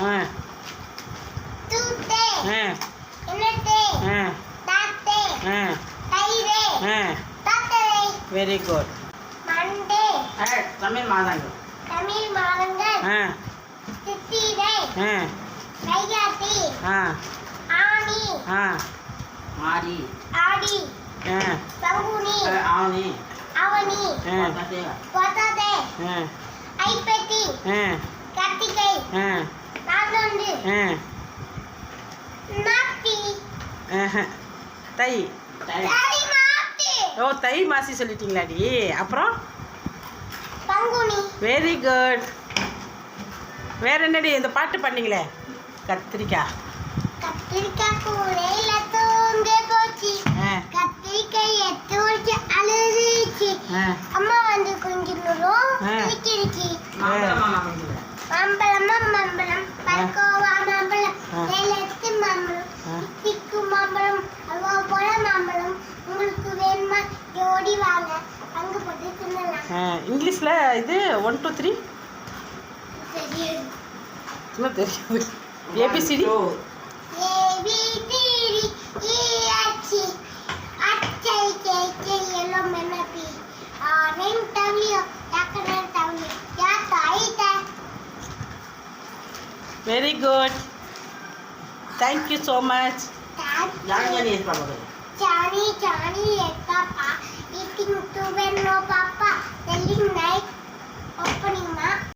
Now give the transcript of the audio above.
ஆ. ஆ. ஆ. ஆ. ஆ. Very good. மண்டே. தமிழ் மாதாங்க தமிழ் மாதங்கள். ஆ. சித்திரை. ஆ. வைகாசி. ஆ. ஆனி ஆ. மாடி ஆடி. ஆ. பங்குனி. ஆவணி. அவனி ஆ. பொத்தாதே ஆ. ஐப்பத்தி ஆ. கார்த்திகை ஆ. தை ஓ தை மாசி சொல்லிட்டீங்களாடி அப்புறம் பங்குனி வெரி குட் வேற என்னடி இந்த பாட்டு பண்ணீங்களே கத்திரிக்காய் கத்திரிக்காய் கூடையில தூங்க போச்சு கத்திரிக்காய் எட்டு வச்சு அழுதுச்சு அம்மா வந்து கொஞ்சம் மாம்பழம் மாம்பழம் மாம்பழம் அல்வா போல மாம்பழம். உங்களுக்கு வேணுமா? ஜோடி வாங்க. அங்க போட்டு தின்னலாம். இங்கிலீஷில் இது ஒன் டூ த்ரீ தெரியாது. A B C D A B C D Very good. Thank you so much. Johnny, Johnny, Johnny.